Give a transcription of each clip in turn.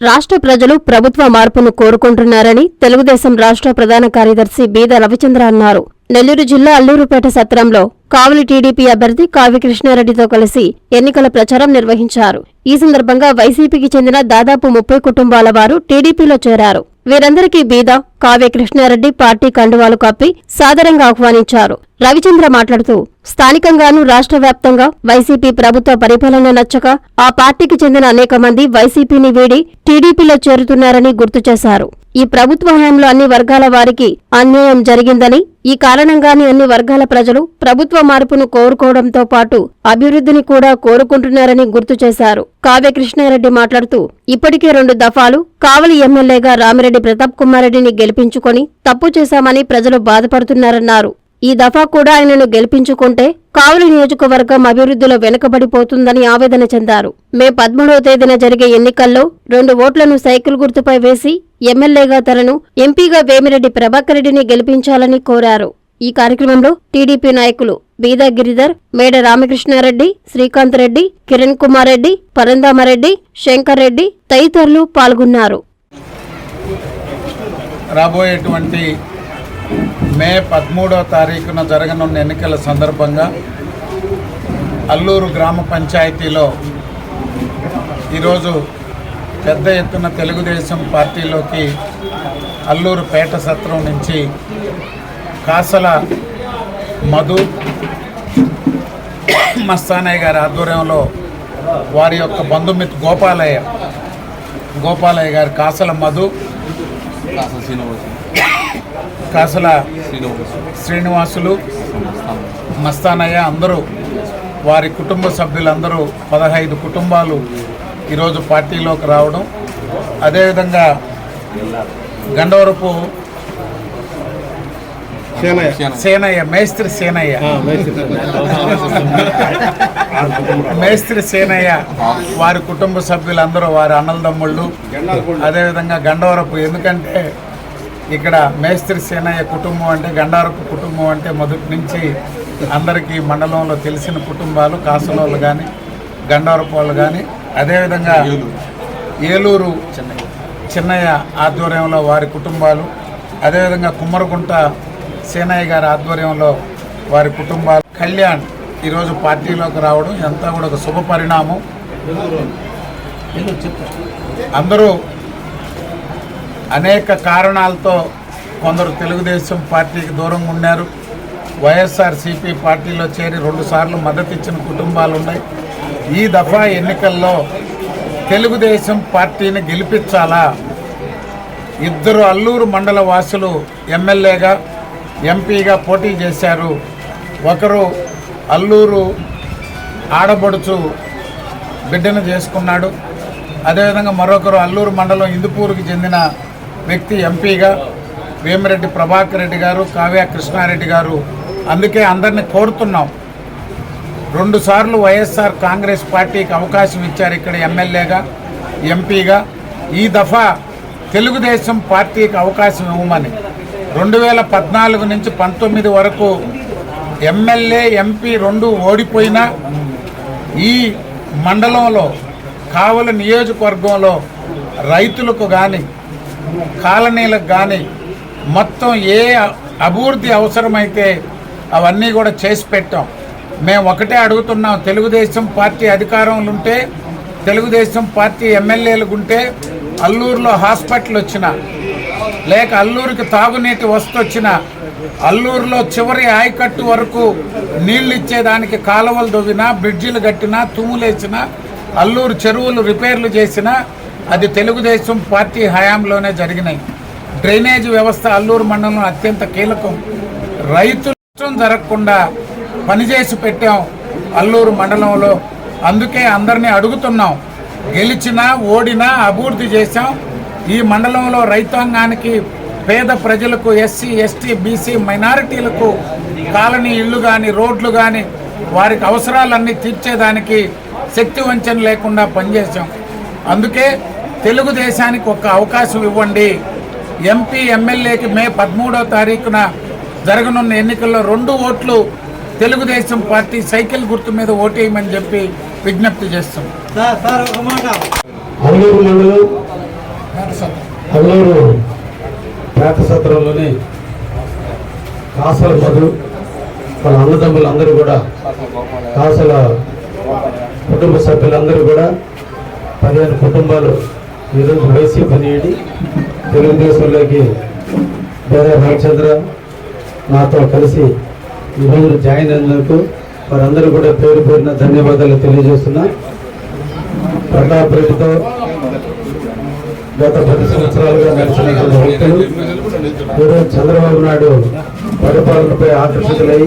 రాష్ట్ర ప్రజలు ప్రభుత్వ మార్పును కోరుకుంటున్నారని తెలుగుదేశం రాష్ట్ర ప్రధాన కార్యదర్శి బీద రవిచంద్ర అన్నారు. నెల్లూరు జిల్లా అల్లూరుపేట సత్రంలో కావలి టీడీపీ అభ్యర్థి కావి కృష్ణారెడ్డితో కలిసి ఎన్నికల ప్రచారం నిర్వహించారు. ఈ సందర్భంగా వైసీపీకి చెందిన దాదాపు ముప్పై కుటుంబాల వారు టీడీపీలో చేరారు. వీరందరికీ బీద. కావ్య కృష్ణారెడ్డి పార్టీ కండువాలు కప్పి సాదరంగా ఆహ్వానించారు. రవిచంద్ర మాట్లాడుతూ స్థానికంగానూ రాష్ట్ర వ్యాప్తంగా వైసీపీ ప్రభుత్వ పరిపాలన నచ్చక ఆ పార్టీకి చెందిన అనేక మంది వైసీపీని వీడి టీడీపీలో చేరుతున్నారని గుర్తు చేశారు. ఈ ప్రభుత్వ హయాంలో అన్ని వర్గాల వారికి అన్యాయం జరిగిందని ఈ కారణంగానే అన్ని వర్గాల ప్రజలు ప్రభుత్వ మార్పును కోరుకోవడంతో పాటు అభివృద్ధిని కూడా కోరుకుంటున్నారని గుర్తు చేశారు. కావ్య కృష్ణారెడ్డి మాట్లాడుతూ ఇప్పటికే రెండు దఫాలు కావలి ఎమ్మెల్యేగా రామిరెడ్డి ప్రతాప్ కుమార్ రెడ్డిని గెలిపించుకొని తప్పు చేశామని ప్రజలు బాధపడుతున్నారన్నారు. ఈ దఫా కూడా ఆయనను గెలిపించుకుంటే కావలి నియోజకవర్గం అభివృద్ధిలో వెనుకబడిపోతుందని ఆవేదన చెందారు. మే పదమూడవ తేదీన జరిగే ఎన్నికల్లో రెండు ఓట్లను సైకిల్ గుర్తుపై వేసి ఎమ్మెల్యేగా తనను ఎంపీగా వేమిరెడ్డి ప్రభాకర్ రెడ్డిని గెలిపించాలని కోరారు. ఈ కార్యక్రమంలో టీడీపీ నాయకులు బీదా గిరిధర్ మేడ రామకృష్ణారెడ్డి శ్రీకాంత్ రెడ్డి కిరణ్ కుమార్ రెడ్డి పరందామారెడ్డి శంకర్ రెడ్డి తదితరులు పాల్గొన్నారు. రాబోయేటువంటి మే పదమూడవ తారీఖున జరగనున్న ఎన్నికల సందర్భంగా అల్లూరు గ్రామ పంచాయతీలో ఈరోజు పెద్ద ఎత్తున తెలుగుదేశం పార్టీలోకి అల్లూరు పేట సత్రం నుంచి కాసల మధు మస్తానయ్య గారి ఆధ్వర్యంలో వారి యొక్క బంధుమిత్ర గోపాలయ్య గోపాలయ్య గారి కాసల మధు కాసల శ్రీనివాసు కాసల శ్రీనివాసు శ్రీనివాసులు మస్తానయ్య అందరూ వారి కుటుంబ సభ్యులందరూ పదహైదు కుటుంబాలు ఈరోజు పార్టీలోకి రావడం అదేవిధంగా గండవరపు సేనయ్య. మేస్త్రి సేనయ్య. మేస్త్రి సేనయ్య. వారి కుటుంబ సభ్యులందరూ వారి అన్నలదమ్ముళ్ళు అదేవిధంగా గండవరపు ఎందుకంటే ఇక్కడ మేస్త్రి సేనయ్య కుటుంబం అంటే గండారపు కుటుంబం అంటే మొదటి నుంచి అందరికీ మండలంలో తెలిసిన కుటుంబాలు కాసులోళ్ళు కానీ గండారపు వాళ్ళు కానీ అదేవిధంగా ఏలూరు. చిన్నయ్య ఆధ్వర్యంలో వారి కుటుంబాలు అదేవిధంగా కుమ్మరగుంట సేనయ్య గారి ఆధ్వర్యంలో వారి కుటుంబాలు. కళ్యాణ్ ఈరోజు పార్టీలోకి రావడం ఎంత కూడా ఒక శుభ పరిణామం. అందరూ అనేక కారణాలతో కొందరు తెలుగుదేశం పార్టీకి దూరంగా ఉన్నారు. వైఎస్ఆర్సీపీ పార్టీలో చేరి రెండుసార్లు మద్దతు ఇచ్చిన కుటుంబాలు ఉన్నాయి. ఈ దఫా ఎన్నికల్లో తెలుగుదేశం పార్టీని గెలిపించాలా? ఇద్దరు అల్లూరు మండల వాసులు ఎమ్మెల్యేగా ఎంపీగా పోటీ చేశారు. ఒకరు అల్లూరు ఆడబడుచు బిడ్డను చేసుకున్నాడు. అదేవిధంగా మరొకరు అల్లూరు మండలం ఇందుపూరుకి చెందిన వ్యక్తి ఎంపీగా వేమిరెడ్డి ప్రభాకర్ రెడ్డి గారు కావ్య కృష్ణారెడ్డి గారు. అందుకే అందరిని కోరుతున్నాం. రెండుసార్లు వైఎస్ఆర్ కాంగ్రెస్ పార్టీకి అవకాశం ఇచ్చారు ఇక్కడ ఎమ్మెల్యేగా ఎంపీగా. ఈ దఫా తెలుగుదేశం పార్టీకి అవకాశం ఇవ్వమని. రెండు వేల పద్నాలుగు నుంచి పంతొమ్మిది వరకు ఎమ్మెల్యే ఎంపీ రెండు ఓడిపోయినా ఈ మండలంలో కావలి నియోజకవర్గంలో రైతులకు కానీ కాలనీలకు కానీ మొత్తం ఏ అభివృద్ధి అవసరమైతే అవన్నీ కూడా చేసి పెట్టాం. మేము ఒకటే అడుగుతున్నాం తెలుగుదేశం పార్టీ అధికారంలో ఉంటే తెలుగుదేశం పార్టీ ఎమ్మెల్యేలు ఉంటే అల్లూరులో హాస్పిటల్ వచ్చిన లేక అల్లూరుకి తాగునీటి వస్తొచ్చిన అల్లూరులో చివరి ఆయకట్టు వరకు నీళ్ళు ఇచ్చేదానికి కాలువలు దొవ్వినా బ్రిడ్జిలు కట్టినా తుమ్ములేసినా అల్లూరు చెరువులు రిపేర్లు చేసినా అది తెలుగుదేశం పార్టీ హయాంలోనే జరిగినాయి. డ్రైనేజ్ వ్యవస్థ అల్లూరు మండలంలో అత్యంత కీలకం. రైతులు జరగకుండా పనిచేసి పెట్టాం అల్లూరు మండలంలో. అందుకే అందరినీ అడుగుతున్నాం గెలిచినా ఓడినా అభివృద్ధి చేశాం. ఈ మండలంలో రైతాంగానికి పేద ప్రజలకు ఎస్సీ ఎస్టీ బీసీ మైనారిటీలకు కాలనీ ఇళ్ళు కానీ రోడ్లు కానీ వారికి అవసరాలన్నీ తీర్చేదానికి శక్తి వంచన లేకుండా పనిచేశాం. అందుకే తెలుగుదేశానికి ఒక అవకాశం ఇవ్వండి. ఎంపీ ఎమ్మెల్యేకి మే పదమూడవ తారీఖున జరగనున్న ఎన్నికల్లో రెండు ఓట్లు తెలుగుదేశం పార్టీ సైకిల్ గుర్తు మీద ఓటేయమని చెప్పి విజ్ఞప్తి చేస్తున్నాం అల్లూరు మండలం కాసల మధు వాళ్ళ అన్నదమ్ములు అందరూ కూడా కాసల కుటుంబ సభ్యులందరూ కూడా పదిహేను కుటుంబాలు ఈరోజు వైసీపీ నీడి తెలుగుదేశంలోకి వేరే రామచంద్ర నాతో కలిసి ఈరోజు జాయిన్ అయినందుకు వారందరూ కూడా పేరు పేరున ధన్యవాదాలు తెలియజేస్తున్నా. ప్రతాప్ రెడ్డితో గత పది సంవత్సరాలుగా నడిచినటువంటి వ్యక్తులు ఈరోజు చంద్రబాబు నాయుడు పరిపాలనపై ఆకర్షితులై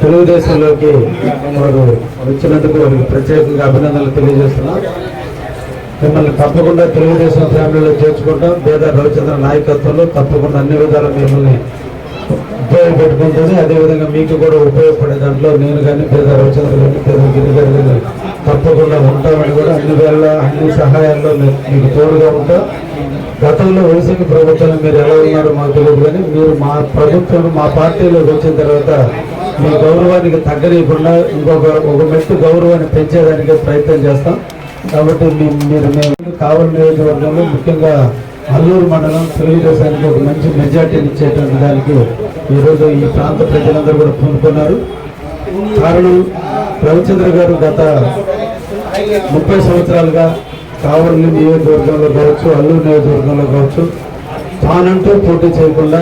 తెలుగుదేశంలోకి వారు వచ్చినందుకు వారికి ప్రత్యేకంగా అభినందనలు తెలియజేస్తున్నా. మిమ్మల్ని తప్పకుండా తెలుగుదేశం ఫ్యామిలీలో చేర్చుకుంటాం. పేద రవిచంద్ర నాయకత్వంలో తప్పకుండా అన్ని విధాలు మిమ్మల్ని ఉపయోగపడుతుంటుంది అదేవిధంగా మీకు కూడా ఉపయోగపడే దాంట్లో నేను కానీ పేద రవిచంద్ర కానీ పేద గిరిగారు కానీ తప్పకుండా ఉంటామని కూడా అన్ని వేళ అన్ని సహాయాల్లో మీకు తోడుగా ఉంటా. గతంలో వైసీపీ ప్రభుత్వం మీరు ఎలా ఉన్నారో మాకు తెలియదు కానీ మీరు మా ప్రభుత్వం మా పార్టీలోకి వచ్చిన తర్వాత మీ గౌరవానికి తగ్గనీయకుండా ఇంకొక ఒక మెట్టు గౌరవాన్ని పెంచేదానికి ప్రయత్నం చేస్తాం. కాబట్టి మీ- మీరు మేము కావలి నియోజకవర్గంలో ముఖ్యంగా అల్లూరు మండలం తెలుగుదేశానికి ఒక మంచి మెజార్టీని ఇచ్చేటువంటి దానికి ఈరోజు ఈ ప్రాంత ప్రజలందరూ కూడా పూనుకున్నారు. కారణం రవిచంద్ర గారు గత ముప్పై సంవత్సరాలుగా కావలి నియోజకవర్గంలో కావచ్చు అల్లూరు నియోజకవర్గంలో కావచ్చు తానంటూ పోటీ చేయకుండా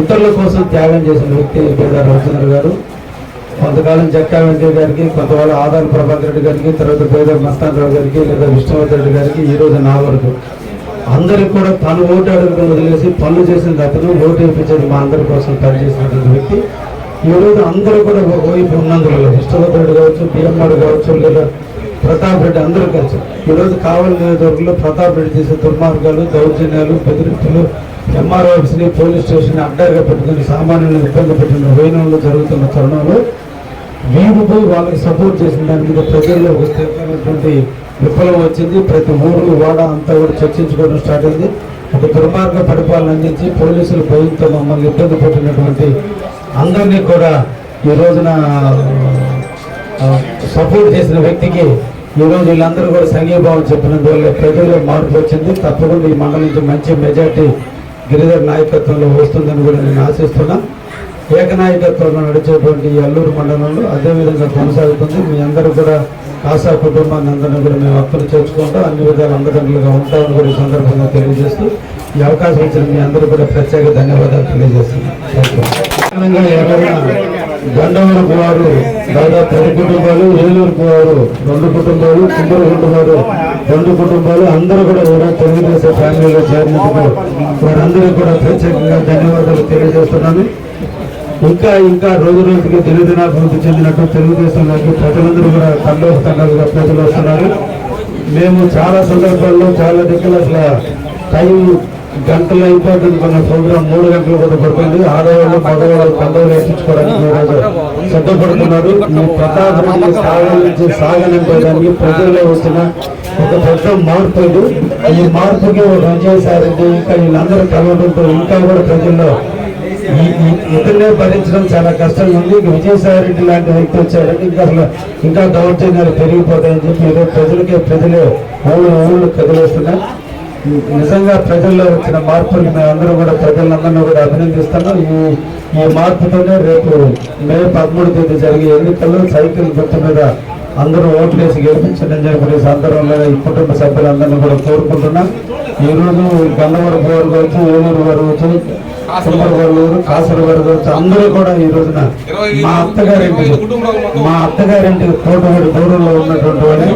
ఇతరుల కోసం త్యాగం చేసిన వ్యక్తి పేద రవిచంద్ర గారు. కొంతకాలం జక్కా వెంకయ్య గారికి కొంతకాలం ఆదాల ప్రభాకర్ రెడ్డి గారికి తర్వాత పేద మస్తాన్ రావు గారికి లేదా విష్ణువర్ధన్ రెడ్డి గారికి ఈ రోజు నా వరకు అందరికి కూడా తను ఓటు అడుగుతూ వదిలేసి పనులు చేసిన తప్పదు ఓటు వేయించేది మా అందరి కోసం పనిచేసినటువంటి వ్యక్తి. ఈ రోజు అందరూ కూడా ఒక వైపు ఉన్నందువల్ల విష్ణువర్ధన్ కావచ్చు బిఎంఆర్ కావచ్చు లేదా ప్రతాప్ రెడ్డి అందరూ కలిసి. ఈరోజు కావలి నియోజకవర్గంలో ప్రతాప్ రెడ్డి చేసే దుర్మార్గాలు దౌర్జన్యాలు బెదిరింపులు ఎంఆర్ ఆఫీస్ని పోలీస్ స్టేషన్ అడ్డాగా పెట్టుకుని సామాన్యులను ఇబ్బంది పెట్టిన వైనంలో జరుగుతున్న తరుణంలో వీరిపై వాళ్ళకి సపోర్ట్ చేసిన దాని మీద ప్రజల్లో ఒక స్థిరమైనటువంటి విఫలం వచ్చింది. ప్రతి ఊరు వాడ అంతా కూడా చర్చించుకోవడం స్టార్ట్ అయింది. ఒక దుర్మార్గ పరిపాలన అందించి పోలీసులు భయంతో మమ్మల్ని ఇబ్బంది పెట్టినటువంటి అందరినీ కూడా ఈ రోజున సపోర్ట్ చేసిన వ్యక్తికి ఈ రోజు వీళ్ళందరూ కూడా సంఘీభావం చెప్పినందువల్ల ప్రజల్లో మార్పు వచ్చింది. తప్పకుండా ఈ మండలం నుంచి మంచి మెజార్టీ గిరిధర్ నాయకత్వంలో వస్తుందని కూడా నేను ఆశిస్తున్నా. ఏకనాయకత్వంలో నడిచేటువంటి ఈ అల్లూరు మండలంలో అదేవిధంగా కొనసాగుతుంది. మీ అందరూ కూడా ఆశా కుటుంబాన్ని అందరినీ కూడా మేము అప్పులు చేర్చుకుంటాం అన్ని విధాలు అందరిగా ఉంటామని కూడా ఈ సందర్భంగా తెలియజేస్తూ ఈ అవకాశం ఇచ్చిన మీ అందరూ కూడా ప్రత్యేక ధన్యవాదాలు తెలియజేస్తున్నాం. ఎవరైనా గండవరపు వారు దాదాపు పది కుటుంబాలు ఏలూరుపు వారు రెండు కుటుంబాలు కుందరు కుటుంబాలు రెండు కుటుంబాలు అందరూ కూడా కూడా తెలుగుదేశం ఫ్యామిలీలో చేరినందుకు వారందరూ కూడా ప్రత్యేకంగా ధన్యవాదాలు తెలియజేస్తున్నాను. ఇంకా ఇంకా రోజు రోజుకి దినదినాభివృద్ధి చెందినట్టు తెలుగుదేశంలోకి ప్రజలందరూ కూడా తండోపు తండాలుగా ప్రజలు వస్తున్నారు. మేము చాలా సందర్భాల్లో చాలా దగ్గర అసలు టైం గంటలు అయిపోతుంది మన ప్రోగ్రామ్ మూడు గంటలు కూడా పడుతుంది ఆడవాళ్ళు మగవాళ్ళు పండుగలు వేయించుకోవడానికి ఈరోజు సిద్ధపడుతున్నారు. ఈ ప్రతాప్ సాగించి సాగనించి ప్రజల్లో వచ్చిన ఒక పెద్ద మార్పు ఇది. ఈ మార్పుకి ఒక విజయసాయి ఇంకా వీళ్ళందరూ కలవడంతో ఇంకా కూడా ప్రజల్లో ఈ భరించడం చాలా కష్టంగా ఉంది. ఇక విజయసాయి రెడ్డి లాంటి వ్యక్తి వచ్చాడంటే ఇంకా అసలు ఇంకా దౌర్జన్యాలు పెరిగిపోతాయని చెప్పి ఈరోజు ప్రజలకే ప్రజలే ఊళ్ళు ఊళ్ళు కదిలేస్తున్నాయి. నిజంగా ప్రజల్లో వచ్చిన మార్పులు మేమందరం కూడా ప్రజలందరినీ కూడా అభినందిస్తున్నాం. ఈ ఈ మార్పుతోనే రేపు మే పదమూడు తేదీ జరిగే ఎన్నికల్లో సైకిల్ గుర్తు మీద అందరూ ఓట్లేసి గెలిపించడం జరిగిన సందర్భంలో ఈ కుటుంబ సభ్యులందరినీ కూడా కోరుకుంటున్నాం. ఈ రోజు వరకు వచ్చి ఏలూరు వారు వచ్చి కావచ్చు అందరూ కూడా ఈ రోజున మా అత్తగారింటికి మా అత్తగారింటికి కోటవాడి దూరంలో ఉన్నటువంటి వాడే.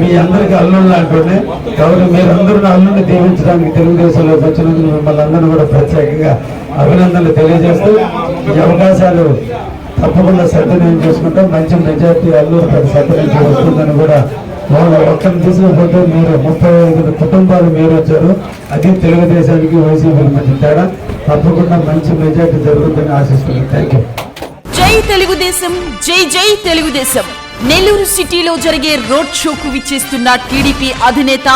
మీ అందరికీ అల్లుళ్ళు లాంటి కాబట్టి మీరందరూ అల్లుని దీవించడానికి తెలుగుదేశంలోకి వచ్చినందుకు మిమ్మల్ని అందరూ కూడా ప్రత్యేకంగా అభినందనలు తెలియజేస్తూ ఈ అవకాశాలు తప్పకుండా సద్వినియోగం చేసుకుంటాం. మంచి మెజార్టీ అల్లూరు సద్వినియోగం వస్తుందని కూడా వాళ్ళు మొత్తం ఒక్కరిని ఫోటో మీరు ముప్పై ఐదు కుటుంబాలు మీరు వచ్చారు. అది తెలుగుదేశానికి వైసీపీకి మధ్య తేడా. తప్పకుండా మంచి మెజార్టీ జరుగుతుందని ఆశిస్తున్నాను. థ్యాంక్ యూ జై తెలుగుదేశం జై జై తెలుగుదేశం. నెల్లూరు సిటీలో జరిగే రోడ్ షోకు విచ్చేస్తున్న టీడీపీ అధినేత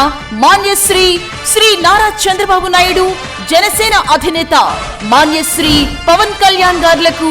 మాన్యశ్రీ శ్రీ నారా చంద్రబాబు నాయుడు జనసేన అధినేత మాన్యశ్రీ పవన్ కళ్యాణ్ గారులకు